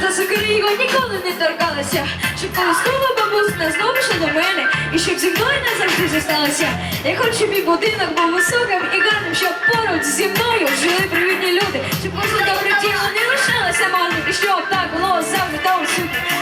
та сокири його ніколи не торкалася, щоб колискова бабусина знову ще до мене, і щоб зі мною назавжди зосталася. Я хочу мій будинок був високим і гарним, щоб поруч зі мною жили привітні люди, щоб кожне добре тіло не лишалося марним, і щоб так було завжди та усюди.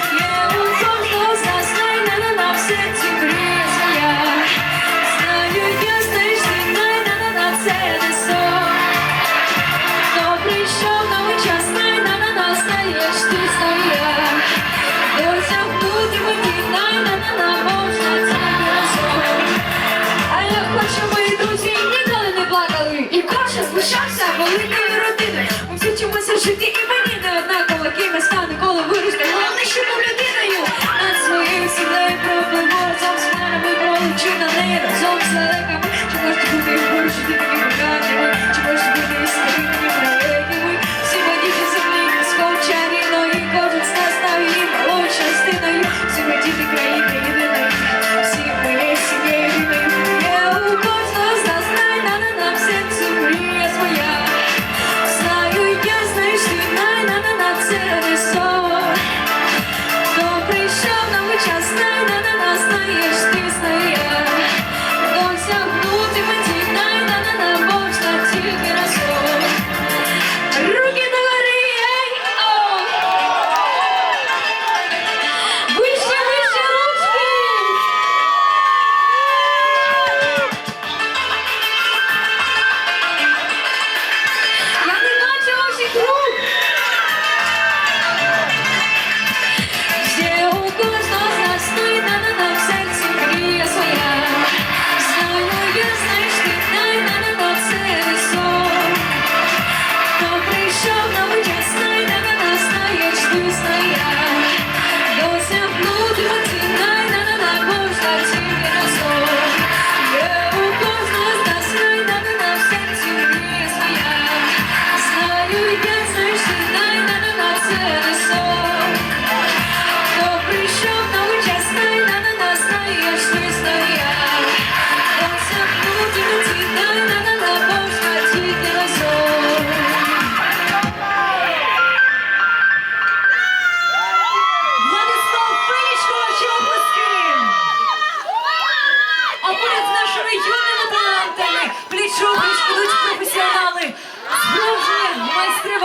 поряд з нашими юними.